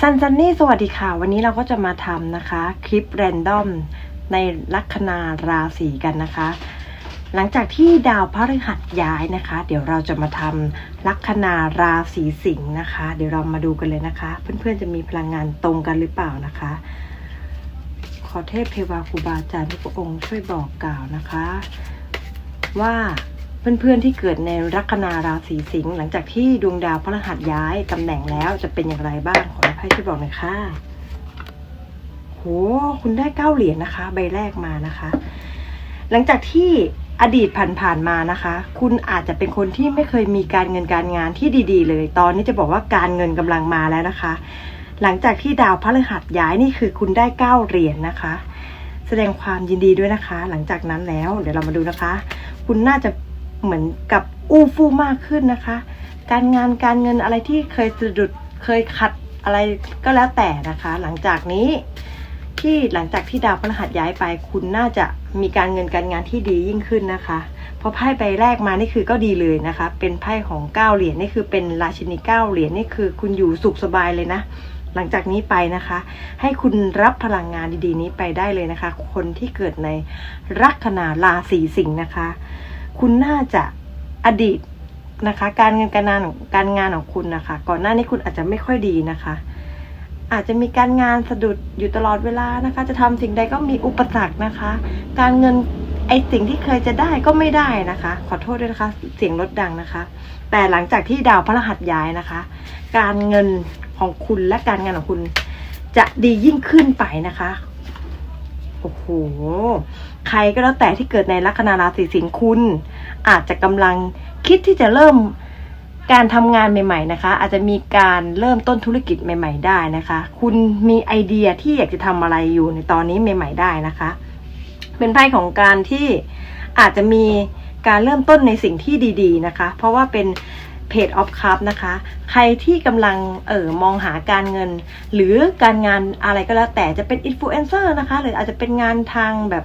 ซันซันนี่สวัสดีค่ะ วันนี้เราก็จะมาทำนะคะ คลิปแรนดอมในลัคนาราศีกันนะคะ หลังจากที่ดาวพฤหัสย้ายนะคะ เดี๋ยวเราจะมาทำลัคนาราศีสิงห์นะคะ เดี๋ยวเรามาดูกันเลยนะคะ เพื่อนๆจะมีพลังงานตรงกันหรือเปล่านะคะ ขอเทพเทวาครูบาอาจารย์ทุกพระองค์ช่วยบอกกล่าวนะคะ ว่า เพื่อนๆที่เกิดในลัคนาราศีสิงห์หลังจากที่ดวงดาวพฤหัสย้ายตำแหน่งแล้วจะเป็นอย่างไรบ้างขอให้ไพ่ช่วยบอกหน่อยค่ะโหคุณได้เก้าเหรียญนะคะ ใบแรกมานะคะ หลังจากที่อดีตผ่านๆมานะคะ คุณอาจจะเป็นคนที่ไม่เคยมีการเงินการงานที่ดี ๆ เลย ตอนนี้จะบอกว่าการเงินกำลังมาแล้วนะคะ หลังจากที่ดาวพฤหัสย้ายนี่คือคุณได้เก้าเหรียญนะคะ แสดงความยินดีด้วยนะคะ หลังจากนั้นแล้ว เดี๋ยวเรามาดูนะคะ คุณน่าจะ เหมือนกับอู้ฟู่มากขึ้นนะคะ การงานการเงินอะไรที่เคยสะดุดเคยขัดอะไรก็แล้วแต่นะคะ หลังจากนี้ที่หลังจากที่ดาวพฤหัสย้ายไป คุณน่าจะมีการเงินการงานที่ดียิ่งขึ้นนะคะ เพราะไพ่ใบแรกมานี่คือก็ดีเลยนะคะ เป็นไพ่ของเก้าเหรียญนี่คือเป็นราชินีเก้าเหรียญนี่คือ คุณอยู่สุขสบายเลยนะ หลังจากนี้ไปนะคะ ให้คุณรับพลังงานดีๆนี้ไปได้เลยนะคะ คนที่เกิดในลัคนาราศีสิงห์นะคะ คุณน่าจะอดีตนะคะ การเงินการงานของการงานของคุณนะคะ ก่อนหน้านี้คุณอาจจะไม่ค่อยดีนะคะ อาจจะมีการงานสะดุดอยู่ตลอดเวลานะคะ จะทำสิ่งใดก็มีอุปสรรคนะคะ การเงินไอสิ่งที่เคยจะได้ก็ไม่ได้นะคะ ขอโทษด้วยนะคะ เสียงลดดังนะคะ แต่หลังจากที่ดาวพฤหัสย้ายนะคะ การเงินของคุณและการงานของคุณ จะดียิ่งขึ้นไปนะคะ โอ้โห ใครก็แล้วแต่ที่เกิดในลัคนาราศีสิงห์คุณ อาจจะกำลังคิดที่จะเริ่มการทำงานใหม่ ๆ นะคะ อาจจะมีการเริ่มต้นธุรกิจใหม่ ๆ ได้นะคะ คุณมีไอเดียที่อยากจะทำอะไรอยู่ในตอนนี้ใหม่ ๆ ได้นะคะ เป็นไพ่ของการที่อาจจะมีการเริ่มต้นในสิ่งที่ดี ๆ นะคะ เพราะว่าเป็น เพจออฟคัพนะคะ ใครที่กำลังเออมองหาการเงิน หรือการงานอะไรก็แล้วแต่จะเป็นอินฟลูเอนเซอร์นะคะ หรืออาจจะเป็นงานทางแบบ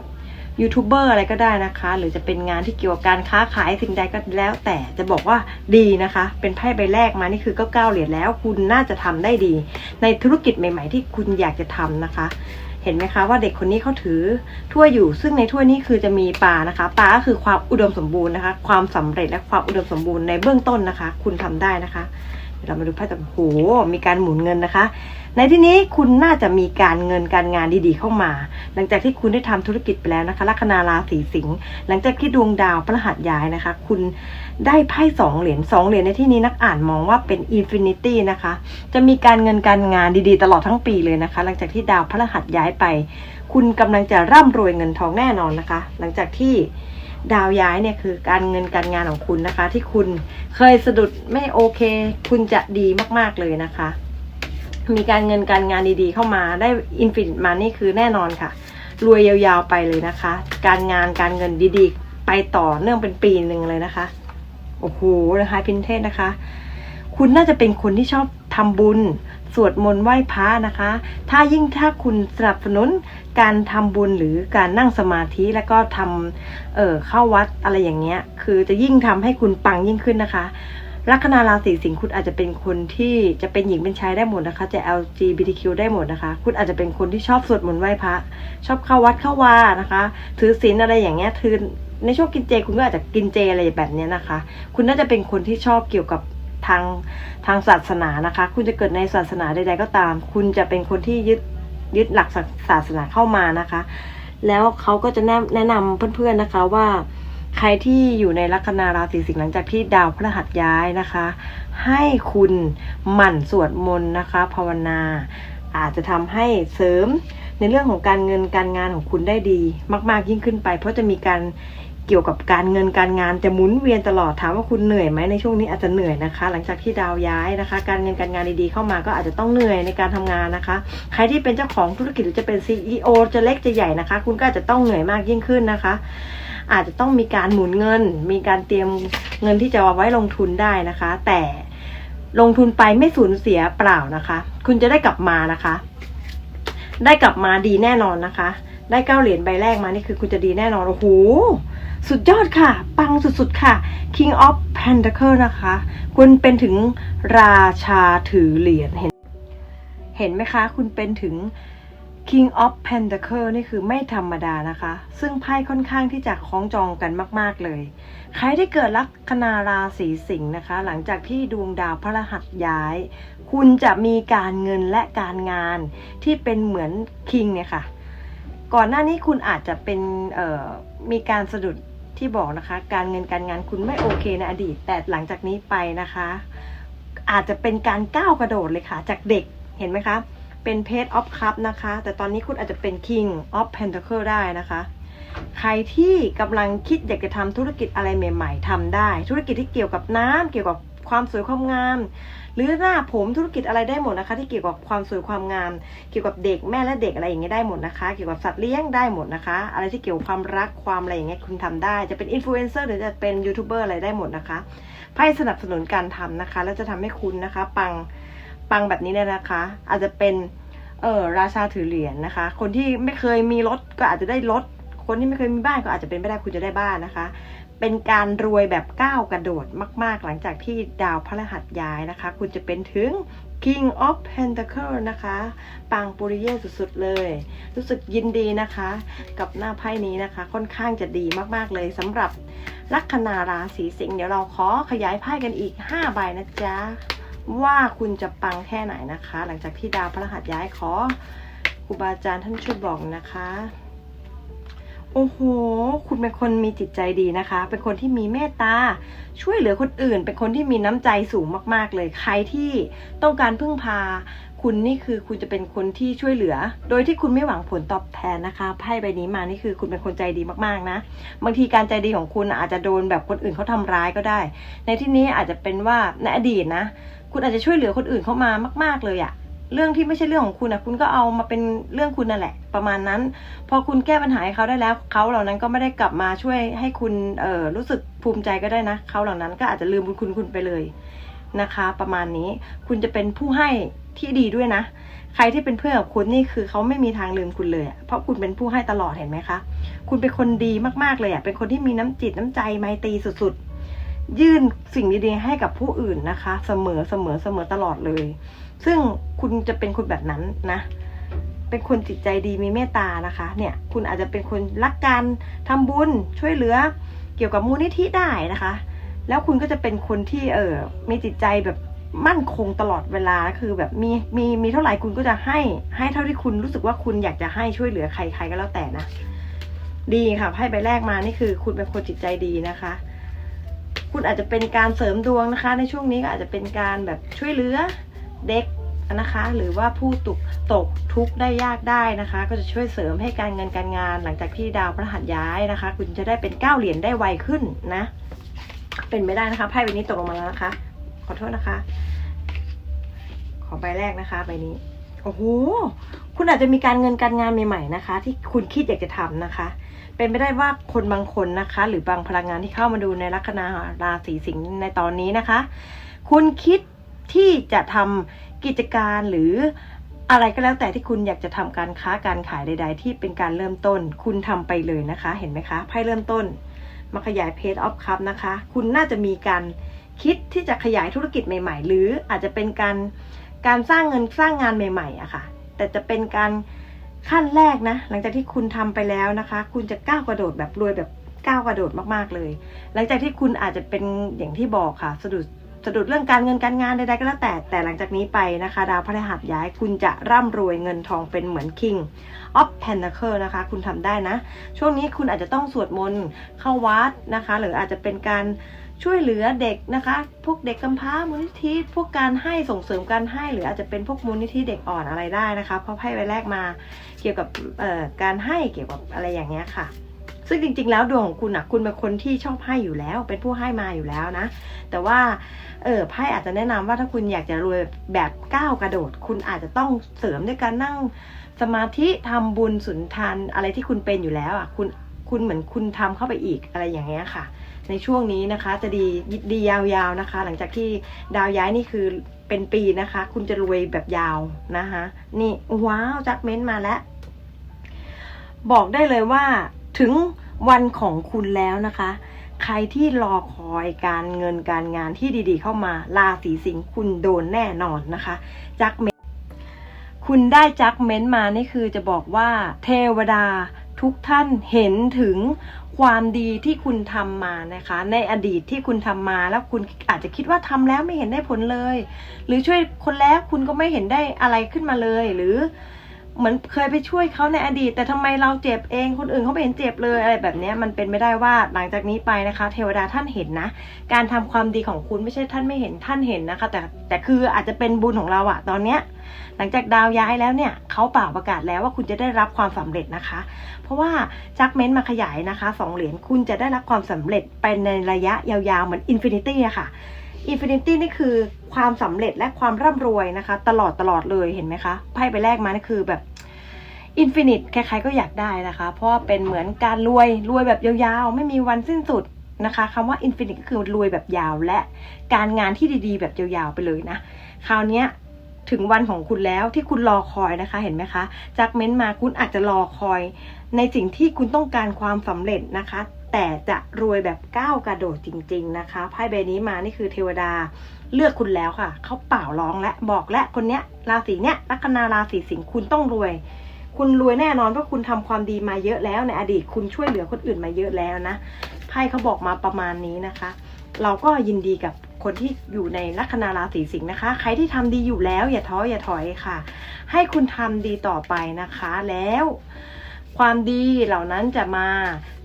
ยูทูบเบอร์อะไรก็ได้นะคะ หรือจะเป็นงานที่เกี่ยวกับการค้าขายสิ่งใดก็แล้วแต่จะบอกว่าดีนะคะ เป็นไพ่ใบแรกมานี่คือก็เก้าเหรียญแล้ว คุณน่าจะทำได้ดี ในธุรกิจใหม่ ๆ ที่คุณอยากจะทำนะคะ เห็นไหมคะว่าเด็กคนนี้เขาถือถ้วยอยู่ ซึ่งในถ้วยนี้คือจะมีปลานะคะปลาก็คือความอุดมสมบูรณ์นะคะ ความสำเร็จและความอุดมสมบูรณ์ในเบื้องต้นนะคะ คุณทำได้นะคะเดี๋ยวเรามาดูไพ่ต่อโหมีการหมุนเงินนะคะ ในที่นี้คุณน่าจะมีการเงินการงานดีๆเข้ามา หลังจากที่คุณได้ทำธุรกิจไปแล้วนะคะลัคนาราศีสิงห์หลังจากที่ดวงดาวพฤหัสย้ายนะคะ คุณ ได้ไพ่สองเหรียญสองเหรียญในที่นี้นักอ่านมองว่าเป็นอินฟินิตี้นะคะ จะมีการเงินการงานดีๆ ตลอดทั้งปีเลยนะคะ หลังจากที่ดาวพฤหัสย้ายไป คุณกำลังจะร่ำรวยเงินทองแน่นอนนะคะ หลังจากที่ดาวย้ายเนี่ยคือการเงินการงานของคุณนะคะ ที่คุณเคยสะดุดไม่โอเค คุณจะดีมากๆเลยนะคะ มีการเงินการงานดีๆ เข้ามาได้อินฟินิตมานี่คือแน่นอนค่ะ รวยยาวๆไปเลยนะคะ การงานการเงินดีๆ ไปต่อเนื่องเป็นปีหนึ่งเลยนะคะ โอ้โหนะคะพินเทศนะคะ คุณน่าจะเป็นคนที่ชอบทำบุญ สวดมนต์ไหว้พระนะคะ ถ้ายิ่งถ้าคุณสนับสนุนการทำบุญหรือการนั่งสมาธิแล้วก็ทำเอ่อเข้าวัดอะไรอย่างเงี้ย คือจะยิ่งทำให้คุณปังยิ่งขึ้นนะคะลัคนาราศีสิงห์คุณอาจจะเป็นคนที่จะเป็นหญิงเป็นชายได้หมดนะคะ จะ LGBTQ ได้หมดนะคะ คุณอาจจะเป็นคนที่ชอบสวดมนต์ไหว้พระ ชอบเข้าวัดเข้าวานะคะ ถือศีลอะไรอย่างเงี้ยถือ ในช่วงกินเจคุณก็อาจจะกินเจอะไรแบบนี้นะคะ คุณน่าจะเป็นคนที่ชอบเกี่ยวกับทางทางศาสนานะคะ คุณจะเกิดในศาสนาใดๆก็ตาม คุณจะเป็นคนที่ยึดยึดหลักศาสนาเข้ามานะคะ แล้วเขาก็จะแนะนะนำเพื่อนๆนะคะว่า ใครที่อยู่ในลัคนาราศีสิงห์หลังจากที่ดาวพฤหัสย้ายนะคะ ให้คุณหมั่นสวดมนต์นะคะ ภาวนา อาจจะทำให้เสริมในเรื่องของการเงินการงานของคุณได้ดีมาก ๆยิ่งขึ้นไป เพราะจะมีการ เกี่ยวกับการเงินการงานจะหมุนเวียนตลอดถามว่าคุณเหนื่อยไหมในช่วงนี้อาจจะเหนื่อยนะคะ หลังจากที่ดาวย้ายนะคะ การเงินการงานดีๆเข้ามาก็อาจจะต้องเหนื่อยในการทำงานนะคะ ใครที่เป็นเจ้าของธุรกิจหรือจะเป็น CEO จะเล็กจะใหญ่นะคะ คุณก็อาจจะต้องเหนื่อยมากยิ่งขึ้นนะคะ อาจจะต้องมีการหมุนเงิน มีการเตรียมเงินที่จะเอาไว้ลงทุนได้นะคะ แต่ลงทุนไปไม่สูญเสียเปล่านะคะ คุณจะได้กลับมานะคะ ได้กลับมาดีแน่นอนนะคะ ได้เก้าเหรียญใบแรกมานี่คือคุณจะดีแน่นอนโอ้โห สุดยอดค่ะ ปังสุดๆค่ะ King of Pentacle นะคะ คุณเป็นถึงราชาถือเหรียญเห็น เห็นไหมคะ คุณเป็นถึง King of Pentacle นี่คือไม่ธรรมดานะคะ ซึ่งไพ่ค่อนข้างที่จะคล้องจองกันมากๆเลย ใครที่เกิดลัคนาราศีสิงห์นะคะ หลังจากที่ดวงดาวพระรหัสย้าย คุณจะมีการเงินและการงานที่เป็นเหมือนคิงเนี่ยค่ะ ก่อนหน้านี้คุณอาจจะเป็นมีการสะดุด ที่บอกนะคะ การเงินการงานคุณไม่โอเคในอดีต แต่หลังจากนี้ไปนะคะ อาจจะเป็นการก้าวกระโดดเลยค่ะ จากเด็กเห็นไหมคะเป็นเพจออฟคัพนะคะ แต่ตอนนี้คุณอาจจะเป็นคิงออฟเพนทัลเคิลได้นะคะ ใครที่กำลังคิดอยากจะทำธุรกิจอะไรใหม่ ๆทำได้ ธุรกิจที่เกี่ยวกับน้ำเกี่ยวกับ ความสวยความงาม หรือหน้าผมธุรกิจอะไรได้หมดนะคะ ที่เกี่ยวกับความสวยความงาม เกี่ยวกับเด็กแม่และเด็กอะไรอย่างเงี้ยได้หมดนะคะ เกี่ยวกับสัตว์เลี้ยงได้หมดนะคะ อะไรที่เกี่ยวกับความรักความอะไรอย่างเงี้ยคุณทำได้ จะเป็นอินฟลูเอนเซอร์หรือจะเป็นยูทูบเบอร์อะไรได้หมดนะคะไพ่สนับสนุนการทำนะคะ แล้วจะทำให้คุณนะคะ ปังปังแบบนี้เลยนะคะ อาจจะเป็นเออราชาถือเหรียญนะคะ คนที่ไม่เคยมีรถก็อาจจะได้รถ คนที่ไม่เคยมีบ้านก็อาจจะเป็นไม่ได้คุณจะได้บ้านนะคะ เป็นการรวยแบบก้าวกระโดดมาก ๆ หลังจากที่ดาวพฤหัสย้ายนะคะ คุณจะเป็นถึง King of Pentacle นะคะ ปังปุริเย่สุดๆเลย รู้สึกยินดีนะคะ กับหน้าไพ่นี้นะคะ ค่อนข้างจะดีมากๆเลยสำหรับลัคนาราศีสิงห์เดี๋ยวเราขอขยายไพ่กันอีก 5 ใบนะจ๊ะ ว่าคุณจะปังแค่ไหนนะคะ หลังจากที่ดาวพฤหัสย้ายขอครูบาอาจารย์ท่านช่วยบอกนะคะ โอ้โห คุณเป็นคนมีจิตใจดีนะคะ เป็นคนที่มีเมตตา ช่วยเหลือคนอื่น เป็นคนที่มีน้ำใจสูงมาก ๆ เลย ใครที่ต้องการพึ่งพา คุณนี่คือคุณจะเป็นคนที่ช่วยเหลือ โดยที่คุณไม่หวังผลตอบแทนนะคะ ไพ่ใบนี้มา นี่คือคุณเป็นคนใจดีมาก ๆ นะ บางทีการใจดีของคุณอาจจะโดนแบบคนอื่นเขาทำร้ายก็ได้ ในที่นี้อาจจะเป็นว่าในอดีตนะ คุณอาจจะช่วยเหลือคนอื่นเข้ามามาก ๆ เลยอะ เรื่องที่ไม่ใช่เรื่องของคุณนะคุณก็เอามาเป็นเรื่องคุณนั่นแหละ ประมาณนั้น พอคุณแก้ปัญหาให้เขาได้แล้วเขาเหล่านั้นก็ไม่ได้กลับมาช่วยให้คุณเอ่อรู้สึกภูมิใจก็ได้นะเขาเหล่านั้นก็อาจจะลืมบุญคุณคุณไปเลยนะคะ ประมาณนี้คุณจะเป็นผู้ให้ที่ดีด้วยนะ ใครที่เป็นเพื่อนกับคุณนี่คือเขาไม่มีทางลืมคุณเลยเพราะคุณเป็นผู้ให้ตลอดเห็นไหมคะ คุณเป็นคนดีมากๆเลยอะเป็นคนที่มีน้ำจิตน้ำใจไมตรีสุดๆ ยื่นสิ่งดีๆให้กับผู้อื่นนะคะ เสมอเสมอเสมอตลอดเลย ซึ่งคุณจะเป็นคนแบบนั้นนะ เป็นคนจิตใจดีมีเมตตานะคะ เนี่ย คุณอาจจะเป็นคนรักการทำบุญช่วยเหลือเกี่ยวกับมูลนิธิได้นะคะ แล้วคุณก็จะเป็นคนที่เออมีจิตใจแบบมั่นคงตลอดเวลาคือแบบมีมีมีเท่าไหร่คุณก็จะให้ให้เท่าที่คุณรู้สึกว่าคุณอยากจะให้ช่วยเหลือใครใครก็แล้วแต่นะ ดีค่ะไพ่ใบแรกมานี่คือ คุณเป็นคนจิตใจดีนะคะ คุณอาจจะเป็นการเสริมดวงนะคะ ในช่วงนี้ก็อาจจะเป็นการแบบช่วยเหลือ เด็กนะคะ หรือว่าผู้ตกตกทุกข์ได้ยากได้นะคะ ก็จะช่วยเสริมให้การเงินการงาน หลังจากที่ดาวพฤหัสย้ายนะคะ คุณจะได้เป็นเก้าเหรียญได้ไวขึ้นนะ เป็นไม่ได้นะคะไพ่ใบนี้ตกลงมาแล้วนะคะ ขอโทษนะคะ ขอใบแรกนะคะใบนี้โอ้โหคุณอาจจะมีการเงินการงานใหม่ๆนะคะ ที่คุณคิดอยากจะทำนะคะ เป็นไปได้ว่าคนบางคนนะคะ หรือ บางพลังงานที่เข้ามาดูในลัคนาราศีสิงห์ในตอนนี้นะคะ คุณคิด ที่จะทำกิจการหรืออะไรก็แล้วแต่ที่คุณอยากจะทำการค้าการขายใด ๆ ที่เป็นการเริ่มต้น คุณทำไปเลยนะคะ เห็นไหมคะไพ่เริ่มต้น มาขยายเพจออฟคัพนะคะ คุณน่าจะมีการคิดที่จะขยายธุรกิจใหม่ ๆ หรืออาจจะเป็นการการสร้างเงินสร้างงานใหม่ๆอะค่ะ แต่จะเป็นการขั้นแรกนะ หลังจากที่คุณทำไปแล้วนะคะ คุณจะก้าวกระโดดแบบรวยแบบก้าวกระโดดมากๆเลย หลังจากที่คุณอาจจะเป็นอย่างที่บอกค่ะสะดุด สะดุดเรื่องการเงินการงานใดๆก็แล้วแต่ แต่หลังจากนี้ไปนะคะ ดาวพฤหัสย้ายคุณจะร่ำรวยเงินทองเป็นเหมือน King of Pentacle นะคะ คุณทำได้นะ ช่วงนี้คุณอาจจะต้องสวดมนต์เข้าวัดนะคะ หรืออาจจะเป็นการช่วยเหลือเด็กนะคะ พวกเด็กกำพร้ามูลนิธิพวกการให้ส่งเสริมการให้หรืออาจจะเป็นพวกมูลนิธิเด็กอ่อนอะไรได้นะคะ เพราะไพ่ใบแรกมาเกี่ยวกับการให้เกี่ยวกับอะไรอย่างเงี้ยค่ะ ซึ่งจริง ๆ แล้วดวงของคุณอะ คุณเป็นคนที่ชอบให้อยู่แล้ว เป็นผู้ให้มาอยู่แล้วนะ แต่ว่า เออไพ่อาจจะแนะนำว่าถ้าคุณอยากจะรวยแบบก้าวกระโดด คุณอาจจะต้องเสริมด้วยการนั่งสมาธิทำบุญสุนทานอะไรที่คุณเป็นอยู่แล้วอะ คุณ คุณเหมือนคุณทำเข้าไปอีกอะไรอย่างเงี้ยค่ะ ในช่วงนี้นะคะ จะดีดียาวๆนะคะ หลังจากที่ดาวย้ายนี่คือเป็นปีนะคะ คุณจะรวยแบบยาวนะคะ นี่ว้าวจักเม้นต์มาแล้ว บอกได้เลยว่า ถึงวันของคุณแล้วนะคะ ใครที่รอคอยการเงินการงานที่ดีๆ เข้ามาราศีสิงห์คุณโดนแน่นอนนะคะจักเมนคุณได้จักเม้นมานี่คือจะบอกว่าเทวดาทุกท่านเห็นถึงความดีที่คุณทำมานะคะ ในอดีตที่คุณทำมาแล้วคุณอาจจะคิดว่าทำแล้วไม่เห็นได้ผลเลย หรือช่วยคนแล้วคุณก็ไม่เห็นได้อะไรขึ้นมาเลย หรือ เหมือนเคยไปช่วยเขาในอดีต แต่ทำไมเราเจ็บเองคนอื่นเขาไม่เห็นเจ็บเลยอะไรแบบนี้มันเป็นไม่ได้ว่าหลังจากนี้ไปนะคะ เทวดาท่านเห็นนะ การทำความดีของคุณไม่ใช่ท่านไม่เห็นท่านเห็นนะคะ แต่แต่คืออาจจะเป็นบุญของเราอะตอนเนี้ยหลังจากดาวย้ายแล้วเนี่ยเขาเป่าประกาศแล้วว่าคุณจะได้รับความสำเร็จนะคะ เพราะว่าจักเม้นมาขยายนะคะสองเหรียญคุณจะได้รับความสำเร็จไปในระยะยาวๆเหมือนอินฟินิตี้อะค่ะ อินฟินิตี้นี่คือความสำเร็จและความร่ำรวยนะคะ ตลอดตลอดเลยเห็นไหมคะไพ่ไปแรกมานี่คือแบบอินฟินิตใครๆก็อยากได้นะคะ เพราะเป็นเหมือนการรวยรวยแบบยาวๆ ไม่มีวันสิ้นสุดนะคะคำว่าอินฟินิตก็คือรวยแบบยาวและการงานที่ดีๆ แบบยาวๆไปเลยนะ คราวนี้ถึงวันของคุณแล้วที่คุณรอคอยนะคะเห็นไหมคะจากเม้นต์มาคุณอาจจะรอคอย ในสิ่งที่คุณต้องการความสำเร็จนะคะ แต่จะรวยแบบก้าวกระโดดจริง ๆ นะคะไพ่ใบนี้มานี่คือเทวดาเลือกคุณแล้วค่ะ เขาเป่าร้องและบอกและคนเนี้ยราศีเนี้ยลัคนาราศีสิงห์คุณต้องรวย คุณรวยแน่นอนเพราะคุณทำความดีมาเยอะแล้วในอดีตคุณช่วยเหลือคนอื่นมาเยอะแล้วนะไพ่เขาบอกมาประมาณนี้นะคะ เราก็ยินดีกับคนที่อยู่ในลัคนาราศีสิงห์นะคะ ใครที่ทำดีอยู่แล้วอย่าท้ออย่าถอยค่ะ ให้คุณทำดีต่อไปนะคะแล้ว ความดีเหล่านั้นจะมา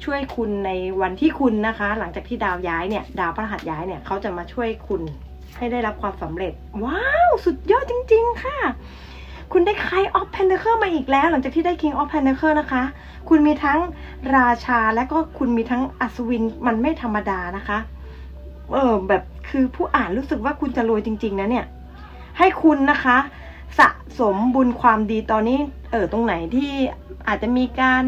ช่วยคุณในวันที่คุณนะคะ หลังจากที่ดาวย้ายเนี่ย ดาวพระหัสย้ายเนี่ยเขาจะมาช่วยคุณให้ได้รับความสำเร็จ ว้าว สุดยอดจริง ๆ ค่ะ คุณได้ไคออฟเพนเ a อร์มาอีกแล้ว หลังจากที่ได้ King of Pentacle นะคะ คุณมีทั้งราชาและก็คุณมีทั้งอัศวินมันไม่ธรรมดานะคะ เออแบบคือผู้อ่านรู้สึกว่าคุณจะรวยจริง ๆ นะเนี่ย ให้คุณนะคะ สะสมบุญความดีตอนนี้ เออตรงไหนที่ อาจจะมีการ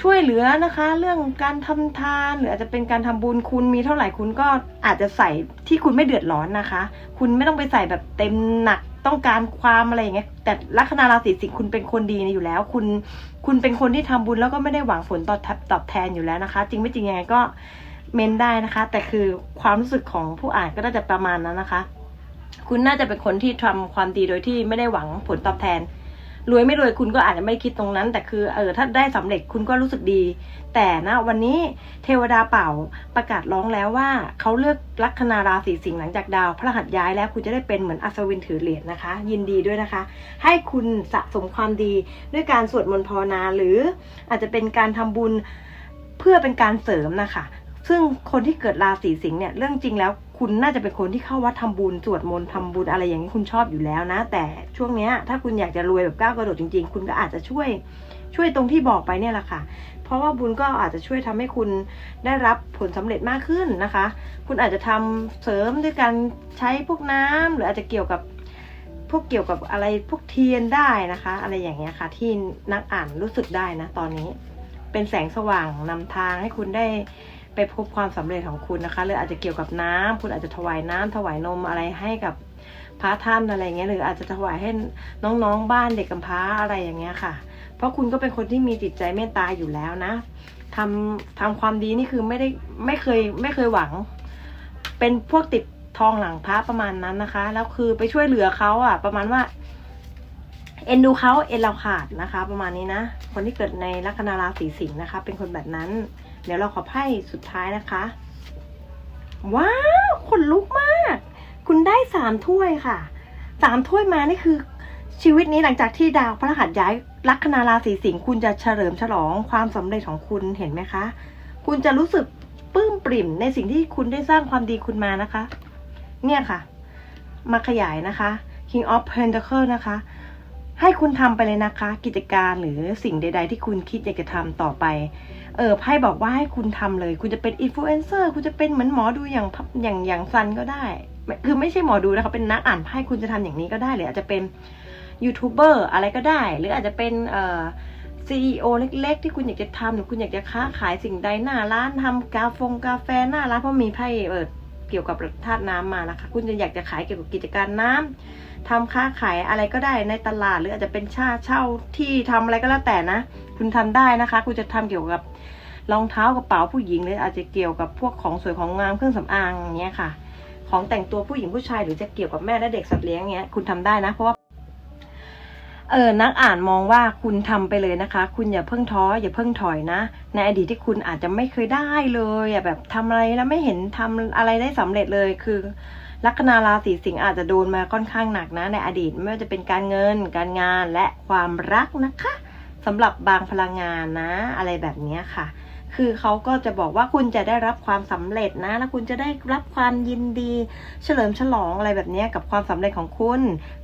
ช่วยเหลือนะคะ เรื่องการทำทาน หรืออาจจะเป็นการทำบุญคุณมีเท่าไหร่คุณก็อาจจะใส่ที่คุณไม่เดือดร้อนนะคะ คุณไม่ต้องไปใส่แบบเต็มหนักต้องการความอะไรอย่างเงี้ยแต่ลัคนาราศีสิงห์คุณเป็นคนดีอยู่แล้ว คุณคุณเป็นคนที่ทำบุญแล้วก็ไม่ได้หวังผลตอบแทนตอบแทนอยู่แล้วนะคะ จริงไม่จริงยังไงก็เมนได้นะคะ แต่คือความรู้สึกของผู้อ่านก็น่าจะประมาณนั้นนะคะ คุณน่าจะเป็นคนที่ทำความดีโดยที่ไม่ได้หวังผลตอบแทน รวยไม่รวยคุณก็อาจจะไม่คิดตรงนั้น แต่คือเออถ้าได้สำเร็จคุณก็รู้สึกดี แต่นะวันนี้เทวดาเป่าประกาศร้องแล้วว่าเขาเลือกลัคนาราศีสิงห์หลังจากดาว พระหัสย้ายแล้วคุณจะได้เป็นเหมือนอัศวินถือเหรียญนะคะ ยินดีด้วยนะคะ ให้คุณสะสมความดีด้วยการสวดมนต์ภาวนาหรืออาจจะเป็นการทำบุญเพื่อเป็นการเสริมนะคะ ซึ่งคนที่เกิดราศีสิงห์เนี่ยเรื่องจริงแล้วคุณน่าจะเป็นคนที่เข้าวัดทำบุญสวดมนต์ทำบุญอะไรอย่างนี้คุณชอบอยู่แล้วนะ แต่ช่วงเนี้ยถ้าคุณอยากจะรวยแบบก้าวกระโดดจริง ๆ คุณก็อาจจะช่วยช่วยตรงที่บอกไปเนี่ยแหละค่ะ เพราะว่าบุญก็อาจจะช่วยทำให้คุณได้รับผลสำเร็จมากขึ้นนะคะ คุณอาจจะทำเสริมด้วยการใช้พวกน้ำหรืออาจจะเกี่ยวกับพวกเกี่ยวกับอะไรพวกเทียนได้นะคะ อะไรอย่างเงี้ยค่ะที่นักอ่านรู้สึกได้นะตอนนี้ เป็นแสงสว่างนำทางให้คุณได้ ไปพบความสำเร็จของคุณนะคะหรืออาจจะเกี่ยวกับน้ำคุณอาจจะถวายน้ำถวายนมอะไรให้กับพระท่านอะไรเงี้ยหรืออาจจะถวายให้น้องๆบ้านเด็กกำพร้าอะไรอย่างเงี้ยค่ะ เพราะคุณก็เป็นคนที่มีจิตใจเมตตาอยู่แล้วนะทำทำความดีนี่คือไม่ได้ไม่เคยไม่เคยหวัง เป็นพวกติดทองหลังพระประมาณนั้นนะคะ แล้วคือไปช่วยเหลือเขาอะ ประมาณว่า เอ็นดูเขาเอ็นเราขาดนะคะ ประมาณนี้นะ คนที่เกิดในลัคนาราศีสิงห์นะคะ เป็นคนแบบนั้น เดี๋ยวเราขอไพ่สุดท้ายนะคะ ว้าวขนลุกมาก คุณได้สามถ้วยค่ะสามถ้วยมานี่คือ ชีวิตนี้หลังจากที่ดาวพระรหัสย้ายลัคนาราศีสิงห์คุณจะเฉลิมฉลองความสำเร็จของคุณเห็นไหมคะ คุณจะรู้สึกปลื้มปริ่มในสิ่งที่คุณได้สร้างความดีคุณมานะคะ เนี่ยค่ะ มาขยายนะคะ King of Pentacle นะคะ ให้คุณทำไปเลยนะคะ กิจการหรือสิ่งใด ๆ ที่คุณคิดอยากจะทำต่อไป เออไพ่บอกว่าให้คุณทำเลย คุณจะเป็นอินฟลูเอนเซอร์คุณจะเป็นเหมือนหมอดูอย่างอย่างอย่างซันก็ได้ คือไม่ใช่หมอดูนะคะเป็นนักอ่านไพ่คุณจะทำอย่างนี้ก็ได้หรืออาจจะเป็นยูทูบเบอร์อะไรก็ได้ หรืออาจจะเป็นเอ่อซีอเล็ก ๆ ที่คุณอยากจะทำหรือคุณอยากจะค้าขายสิ่งใดหน้าร้านทำกาฟงกาแฟหน้าร้านเพราะมีไพ่เออเกี่ยวกับธาตุน้ำมานะคะ คุณจะอยากจะขายเกี่ยวกับกิจการน้ำทำค้าขายอะไรก็ได้ในตลาดหรืออาจจะเป็นชาเช่าที่ทำอะไรก็แล้วแต่นะ คุณทำได้นะคะ คุณจะทำเกี่ยวกับรองเท้ากระเป๋าผู้หญิงหรืออาจจะเกี่ยวกับพวกของสวยของงามเครื่องสำอางอย่างเงี้ยค่ะ ของแต่งตัวผู้หญิงผู้ชายหรือจะเกี่ยวกับแม่และเด็กสัตว์เลี้ยงเงี้ยคุณทำได้นะเพราะว่าเออนักอ่านมองว่าคุณทำไปเลยนะคะ คุณอย่าเพิ่งท้ออย่าเพิ่งถอยนะ ในอดีตที่คุณอาจจะไม่เคยได้เลยอะแบบทำอะไรแล้วไม่เห็นทำอะไรได้สำเร็จเลยคือลัคนาราศีสิงห์อาจจะโดนมาค่อนข้างหนักนะ ในอดีตไม่ว่าจะเป็นการเงิน การงานและความรักนะคะ สำหรับบางพลังงานนะ อะไรแบบนี้ค่ะ คือเขาก็จะบอกว่าคุณจะได้รับความสำเร็จนะ แล้วคุณจะได้รับความยินดี เฉลิมฉลองอะไรแบบนี้กับความสำเร็จของคุณ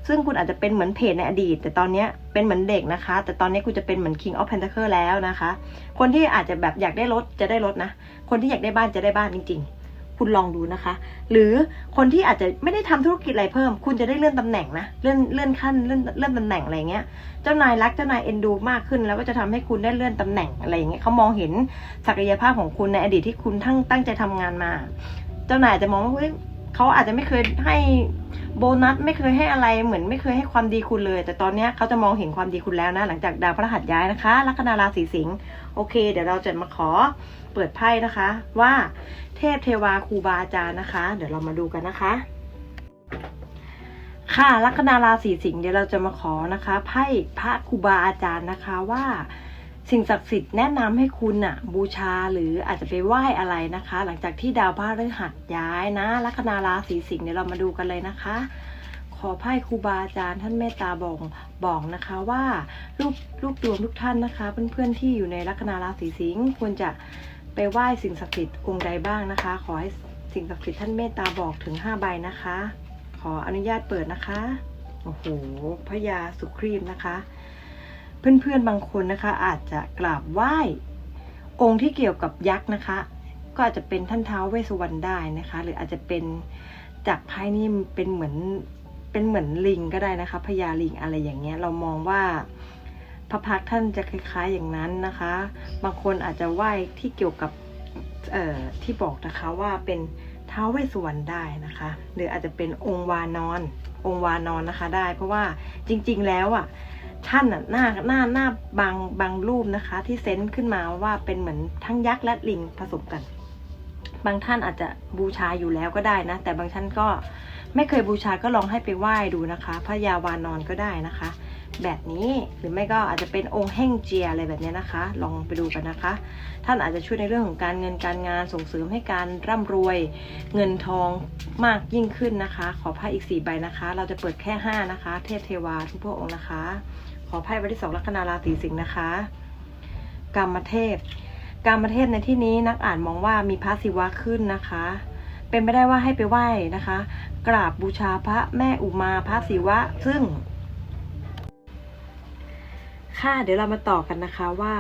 ซึ่งคุณอาจจะเป็นเหมือนเพจในอดีต แต่ตอนนี้เป็นเหมือนเด็กนะคะ แต่ตอนนี้คุณจะเป็นเหมือน King of Pentacle แล้วนะคะ คนที่อาจจะแบบอยากได้รถจะได้รถนะ คนที่อยากได้บ้านจะได้บ้านจริง ๆ คุณลองดูนะคะ หรือคนที่อาจจะไม่ได้ทำธุรกิจอะไรเพิ่ม คุณจะได้เลื่อนตำแหน่งนะเลื่อนเลื่อนขั้นเลื่อนเลื่อนตำแหน่งอะไรเงี้ยเจ้านายรักเจ้านายเอ็นดูมากขึ้น แล้วก็จะทำให้คุณได้เลื่อนตำแหน่งอะไรเงี้ยเขามองเห็นศักยภาพของคุณในอดีตที่คุณทั้งตั้งใจทำงานมา เจ้านายอาจจะมองว่าเฮ้ย เขาอาจจะไม่เคยให้โบนัสไม่เคยให้อะไรเหมือนไม่เคยให้ความดีคุณเลย แต่ตอนนี้เขาจะมองเห็นความดีคุณแล้วนะ หลังจากดาวพฤหัสย้ายนะคะ ลัคนาราศีสิงห์โอเค เดี๋ยวเราจะมาขอเปิดไพ่นะคะ ว่าเทพเทวาครูบาอาจารย์นะคะ เดี๋ยวเรามาดูกันนะคะ ค่ะลัคนาราศีสิงห์เดี๋ยวเราจะมาขอนะคะไพ่พระครูบาอาจารย์นะคะว่า สิ่งศักดิ์สิทธิ์แนะนำให้คุณน่ะบูชาหรืออาจจะไปไหว้อะไรนะคะ หลังจากที่ดาวพฤหัสย้ายนะลัคนาราศีสิงห์เดี๋ยวเรามาดูกันเลยนะคะ ขอไพ่ครูบาอาจารย์ท่านเมตตาบอกบอกนะคะว่าลูกลูกดวงทุกท่านนะคะ เพื่อนๆที่อยู่ในลัคนาราศีสิงห์ควรจะไปไหว้สิ่งศักดิ์สิทธิ์องค์ใดบ้างนะคะ ขอให้สิ่งศักดิ์สิทธิ์ท่านเมตตาบอกถึง5ใบนะคะ ขออนุญาตเปิดนะคะโอ้โหพระยาสุครีมนะคะ เพื่อนๆบางคนนะคะ อาจจะกราบไหว้องค์ที่เกี่ยวกับยักษ์นะคะ ก็อาจจะเป็นท่านเท้าเวสสุวรรณได้นะคะ หรืออาจจะเป็นจากไพ่นี่เป็นเหมือนเป็นเหมือนลิงก็ได้นะคะพญาลิงอะไรอย่างเงี้ย เรามองว่าพระพักท่านจะคล้ายๆอย่างนั้นนะคะ บางคนอาจจะไหว้ที่เกี่ยวกับเอ่อที่บอกนะคะว่าเป็นท้าวเวสสุวรรณได้นะคะ หรืออาจจะเป็นองค์วานอน องค์วานอนนะคะได้ เพราะว่าจริงๆแล้วอะ ท่านอะหน้าหน้าหน้าบางบางรูปนะคะ ที่เซนต์ขึ้นมาว่าเป็นเหมือนทั้งยักษ์และลิงผสมกัน บางท่านอาจจะบูชาอยู่แล้วก็ได้นะ แต่บางท่านก็ไม่เคยบูชาก็ลองให้ไปไหว้ดูนะคะพระยาวานอนก็ได้นะคะ แบบนี้หรือไม่ก็อาจจะเป็นองค์แห่งเจียอะไรแบบนี้นะคะ ลองไปดูกันนะคะ ท่านอาจจะช่วยในเรื่องของการเงินการงานส่งเสริมให้การร่ำรวยเงินทองมากยิ่งขึ้นนะคะ ขอไพ่อีกสี่ใบนะคะ เราจะเปิดแค่ห้านะคะ เทพเทวาทุกพระองค์นะคะ อไพ่ใบที่สองลัคนาราศีสิงห์นะคะกรรมเทพกรรมเทพในที่นี้นักอ่านมองว่ามีพระศิวะขึ้นนะคะ เป็นไปได้ว่าให้ไปไหว้นะคะ กราบบูชาพระแม่อุมาพระศิวะซึ่ง ค่ะเดี๋ยวเรามาต่อกันนะคะว่า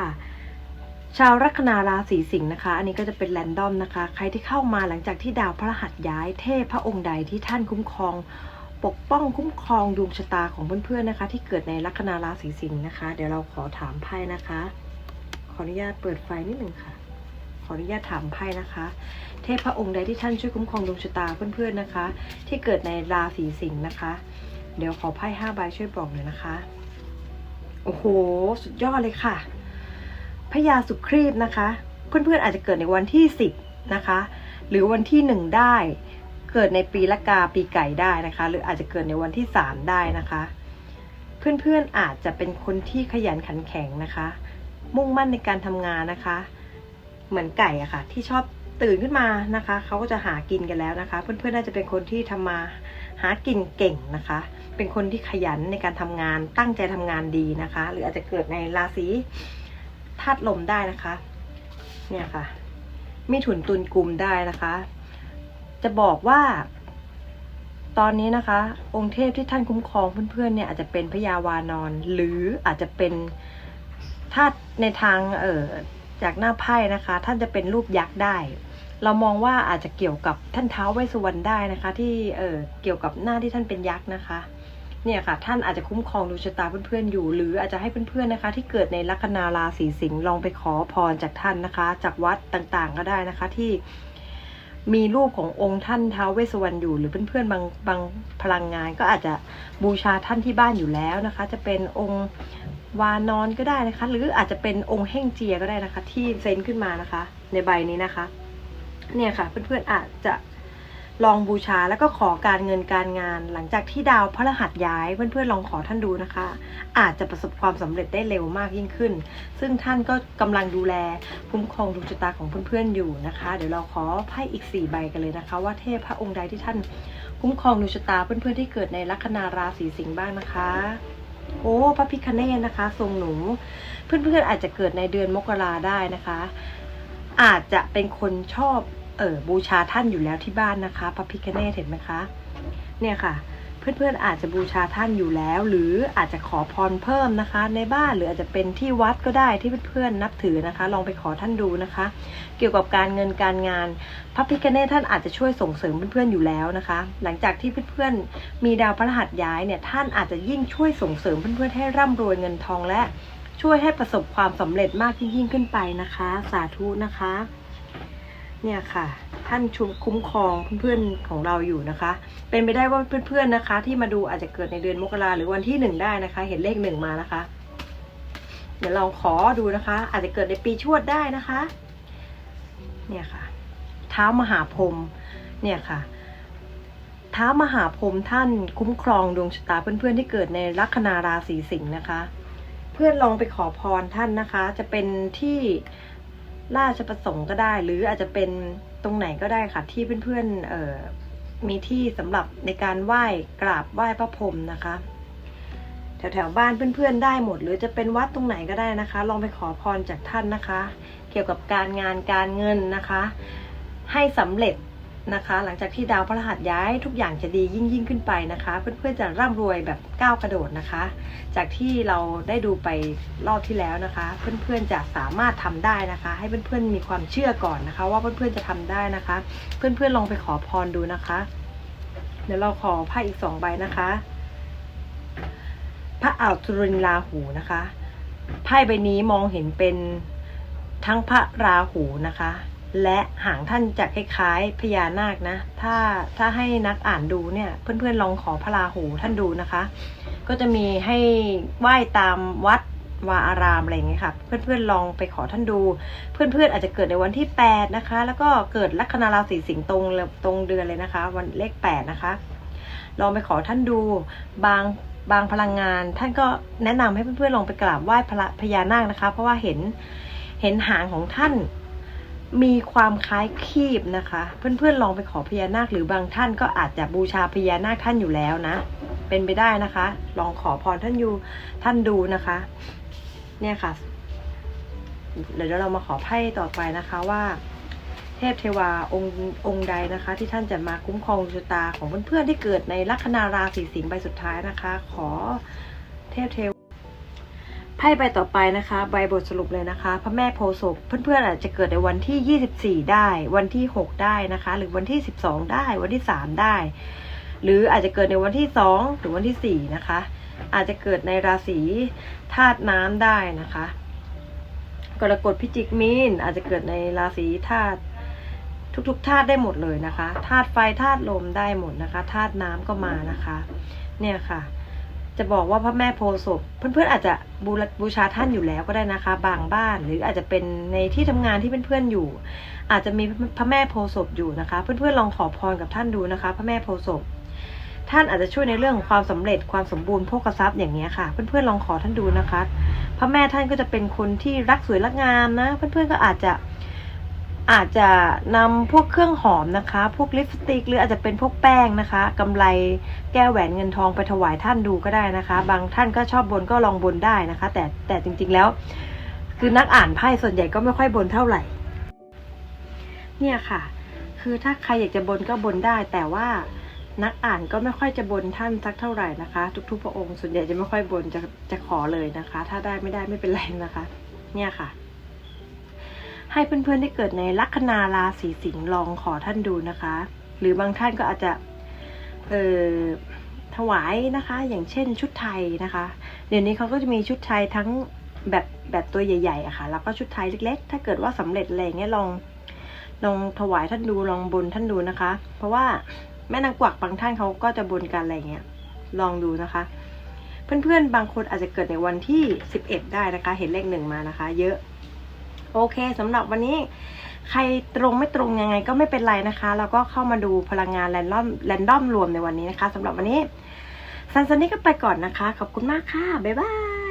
ชาวลัคนาราศีสิงห์นะคะ อันนี้ก็จะเป็นแรนดอมนะคะ ใครที่เข้ามาหลังจากที่ดาวพระหัสย้ายเทพพระองค์ใดที่ท่านคุ้มครอง ปกป้องคุ้มครองดวงชะตาของเพื่อนๆนะคะ ที่เกิดในลัคนาราศีสิงห์นะคะ เดี๋ยวเราขอถามไพ่นะคะ ขออนุญาตเปิดไฟนิดหนึ่งค่ะ ขออนุญาตถามไพ่นะคะ เทพพระองค์ใดที่ท่านช่วยคุ้มครองดวงชะตาเพื่อนๆนะคะ ที่เกิดในราศีสิงห์นะคะ เดี๋ยวขอไพ่ห้าใบช่วยบอกหน่อยนะคะโอ้โห สุดยอดเลยค่ะพญาสุครีบนะคะ เพื่อนๆอาจจะเกิดในวันที่ 10 นะคะ หรือวันที่ 1 ได้ เกิดในปีละกาปีไก่ได้นะคะ หรืออาจจะเกิดในวันที่ 3 ได้นะคะ เพื่อนๆอาจจะเป็นคนที่ขยันขันแข็งนะคะ มุ่งมั่นในการทำงานนะคะ เหมือนไก่อะค่ะ ที่ชอบตื่นขึ้นมานะคะเขาก็จะหากินกันแล้วนะคะ เพื่อนๆน่าจะเป็นคนที่ทำมาหากินเก่งนะคะ เป็นคนที่ขยันในการทำงานตั้งใจทำงานดีนะคะ หรืออาจจะเกิดในราศีธาตุลมได้นะคะ เนี่ยค่ะ มีถุนตุนกลุ่มได้นะคะ จะบอกว่า ตอนนี้นะคะ องค์เทพที่ท่านคุ้มครองเพื่อนๆเนี่ยอาจจะเป็นพญาวานอน หรืออาจจะเป็นถ้าในทางเอ่อจากหน้าไพ่นะคะ ท่านจะเป็นรูปยักษ์ได้ เรามองว่าอาจจะเกี่ยวกับท่านเท้าวเวสสุวรรณได้นะคะ ที่เออเกี่ยวกับหน้าที่ท่านเป็นยักษ์นะคะเนี่ยค่ะท่านอาจจะคุ้มครองดวงชะตาเพื่อนๆอยู่ หรืออาจจะให้เพื่อนๆนะคะ ที่เกิดในลัคนาราศีสิงห์ลองไปขอพรจากท่านนะคะ จากวัดต่างๆก็ได้นะคะที่ มีรูปขององค์ท่านท้าวเวสสวรรณอยู่ หรือเพื่อนๆบางบางพลังงาน ก็อาจจะบูชาท่านที่บ้านอยู่แล้วนะคะ จะเป็นองค์วานอนก็ได้นะคะ หรืออาจจะเป็นองค์เฮ่งเจียก็ได้นะคะ ที่เซนขึ้นมานะคะ ในใบนี้นะคะ เนี่ยค่ะ เพื่อนๆอาจจะ ลองบูชาแล้วก็ขอการเงินการงาน หลังจากที่ดาวพระรหัสย้ายเพื่อนๆลองขอท่านดูนะคะ อาจจะประสบความสำเร็จได้เร็วมากยิ่งขึ้น ซึ่งท่านก็กำลังดูแลคุ้มครองดวงชะตาของเพื่อนๆอยู่นะคะ เดี๋ยวเราขอไพ่อีก 4 ใบกันเลยนะคะ ว่าเทพพระองค์ใดที่ท่านคุ้มครองดวงชะตาเพื่อนๆที่เกิดในลัคนาราศีสิงห์บ้างนะคะโอ้พระพิคเนตนะคะ ทรงหนู เพื่อนๆอาจจะเกิดในเดือนมกราได้นะคะ อาจจะเป็นคนชอบ ออบูชาท่านอยู่แล้วที่บ้านนะคะพระพิคเนตเห็นไหมคะ เนี่ยค่ะ เพื่อนๆอาจจะบูชาท่านอยู่แล้ว หรืออาจจะขอพรเพิ่มนะคะ ในบ้านหรืออาจจะเป็นที่วัดก็ได้ที่เพื่อนๆนับถือนะคะ ลองไปขอท่านดูนะคะ เกี่ยวกับการเงินการงาน พระพิคเนตท่านอาจจะช่วยส่งเสริมเพื่อนๆอยู่แล้วนะคะ หลังจากที่เพื่อนๆมีดาวพระหัสย้ายเนี่ยท่านอาจจะยิ่งช่วยส่งเสริมเพื่อนๆให้ร่ำรวยเงินทองและช่วยให้ประสบความสำเร็จมากยิ่งขึ้นไปนะคะ สาธุนะคะ เนี่ยค่ะ ท่านชุมคุ้มครองเพื่อนๆของเราอยู่นะคะ เป็นไปได้ว่าเพื่อนๆนะคะ ที่มาดูอาจจะเกิดในเดือนมกราหรือวันที่หนึ่งได้นะคะ เห็นเลขหนึ่งมานะคะ เดี๋ยวลองขอดูนะคะ อาจจะเกิดในปีชวดได้นะคะ เนี่ยค่ะ เท้ามหาพรหมเนี่ยค่ะท้ามหาพรหมท่านคุ้มครองดวงชะตาเพื่อนๆที่เกิดในลัคนาราศีสิงห์นะคะ เพื่อนลองไปขอพรท่านนะคะ จะเป็นที่ ราชประสงค์ก็ได้ หรืออาจจะเป็นตรงไหนก็ได้ค่ะ ที่เพื่อนๆเอ่อมีที่สำหรับในการไหว้กราบไหว้พระพรหมนะคะ แถวๆบ้านเพื่อนๆได้หมด หรือจะเป็นวัดตรงไหนก็ได้นะคะ ลองไปขอพรจากท่านนะคะ เกี่ยวกับการงานการเงินนะคะ ให้สำเร็จ นะคะ หลังจากที่ดาวพระรหัสย้ายทุกอย่างจะดียิ่งยิ่งขึ้นไปนะคะ เพื่อนๆจะร่ำรวยแบบก้าวกระโดดนะคะ จากที่เราได้ดูไปรอบที่แล้วนะคะ เพื่อนๆจะสามารถทำได้นะคะ ให้เพื่อนๆมีความเชื่อก่อนนะคะ ว่าเพื่อนๆจะทำได้นะคะ เพื่อนๆลองไปขอพรดูนะคะ เดี๋ยวเราขอไพ่อีกสองใบนะคะ พระอ่าวทุรินราหูนะคะไพ่ใบนี้มองเห็นเป็นทั้งพระราหูนะคะ และหางท่านจะคล้ายๆพญานาคนะ ถ้าถ้าให้นักอ่านดูเนี่ย เพื่อนๆลองขอพระราหูท่านดูนะคะ ก็จะมีให้ไหว้ตามวัดวาอารามอะไรอย่างเงี้ยค่ะ เพื่อนๆลองไปขอท่านดู เพื่อนๆอาจจะเกิดในวันที่ 8 นะคะ แล้วก็เกิดลัคนาราศีสิงห์ตรงตรงเดือนเลยนะคะ วันเลข 8 นะคะ ลองไปขอท่านดูบางบางพลังงาน ท่านก็แนะนำให้เพื่อนๆลองไปกราบไหว้พระพญานาคนะคะ เพราะว่าเห็นเห็นหางของท่าน มีความคล้ายคีบนะคะ เพื่อนๆลองไปขอพญานาคหรือบางท่านก็อาจจะบูชาพญานาคท่านอยู่แล้วนะ เป็นไปได้นะคะ ลองขอพรท่านอยู่ท่านดูนะคะ เนี่ยค่ะเดี๋ยวเรามาขอไพ่ต่อไปนะคะว่า เทพเทวาองค์องค์ใดนะคะ ที่ท่านจะมาคุ้มครองดวงชะตาของเพื่อนๆที่เกิดในลัคนาราศีสิงห์ใบสุดท้ายนะคะ ขอเทพเทว ไพ่ใบต่อไปนะคะ ใบบทสรุปเลยนะคะ พระแม่โพศพเพื่อนๆอาจจะเกิดในวันที่ 24 ได้ วันที่ 6 ได้นะคะ หรือวันที่ 12 ได้ วันที่ 3 ได้ หรืออาจจะเกิดในวันที่ 2 หรือวันที่ 4 นะคะ อาจจะเกิดในราศีธาตุน้ำได้นะคะ กรกฎพิจิกมีนอาจจะเกิดในราศีธาตุทุกๆธาตุได้หมดเลยนะคะธาตุไฟธาตุลมได้หมดนะคะธาตุน้ำก็มานะคะ เนี่ยค่ะ จะบอกว่าพระแม่โพศพเพื่อนๆอาจจะบูรบูชาท่านอยู่แล้วก็ได้นะคะ บางบ้านหรืออาจจะเป็นในที่ทำงานที่เพื่อนๆอยู่ อาจจะมีพระแม่โพศพอยู่นะคะ เพื่อนๆลองขอพรกับท่านดูนะคะ พระแม่โพศพท่านอาจจะช่วยในเรื่องของความสำเร็จความสมบูรณ์โภคทรัพย์อย่างนี้ค่ะ เพื่อนๆลองขอท่านดูนะคะ พระแม่ท่านก็จะเป็นคนที่รักสวยรักงามนะ เพื่อนๆก็อาจจะ อาจจะนำพวกเครื่องหอมนะคะ พวกลิปสติก หรืออาจจะเป็นพวกแป้งนะคะกำไรแก้วแหวนเงินทองไปถวายท่านดูก็ได้นะคะ บางท่านก็ชอบบนก็ลองบนได้นะคะ แต่แต่จริงๆแล้ว คือนักอ่านไพ่ส่วนใหญ่ก็ไม่ค่อยบนเท่าไหร่ เนี่ยค่ะ คือถ้าใครอยากจะบนก็บนได้ แต่ว่านักอ่านก็ไม่ค่อยจะบนท่านสักเท่าไหร่นะคะ ทุกๆพระองค์ส่วนใหญ่จะไม่ค่อยบนจะจะขอเลยนะคะ ถ้าได้ไม่ได้ไม่เป็นไรนะคะ เนี่ยค่ะ ให้เพื่อนๆที่เกิดในลัคนาราศีสิงห์ลองขอท่านดูนะคะ หรือบางท่านก็อาจจะเออถวายนะคะ อย่างเช่นชุดไทยนะคะ เดี๋ยวนี้เขาก็จะมีชุดไทยทั้งแบบแบบตัวใหญ่ๆอะค่ะ แล้วก็ชุดไทยเล็ก ๆ ถ้าเกิดว่าสำเร็จอะไรอย่างเงี้ยลองลองถวายท่านดูลองบนท่านดูนะคะ เพราะว่าแม่นางกวักบางท่านเขาก็จะบนกันอะไรเงี้ยลองดูนะคะ เพื่อนๆบางคนอาจจะเกิดในวันที่ 11 ได้นะคะ เห็นเลขหนึ่งมานะคะ เยอะ โอเคสำหรับวันนี้ใครตรงไม่ตรงยังไงก็ไม่เป็นไรนะคะเราก็เข้ามาดูพลังงานแรนดอมแรนดอมรวมในวันนี้นะคะสำหรับวันนี้ซันซันนี่ก็ไปก่อนนะคะ ขอบคุณมากค่ะ บ๊ายบาย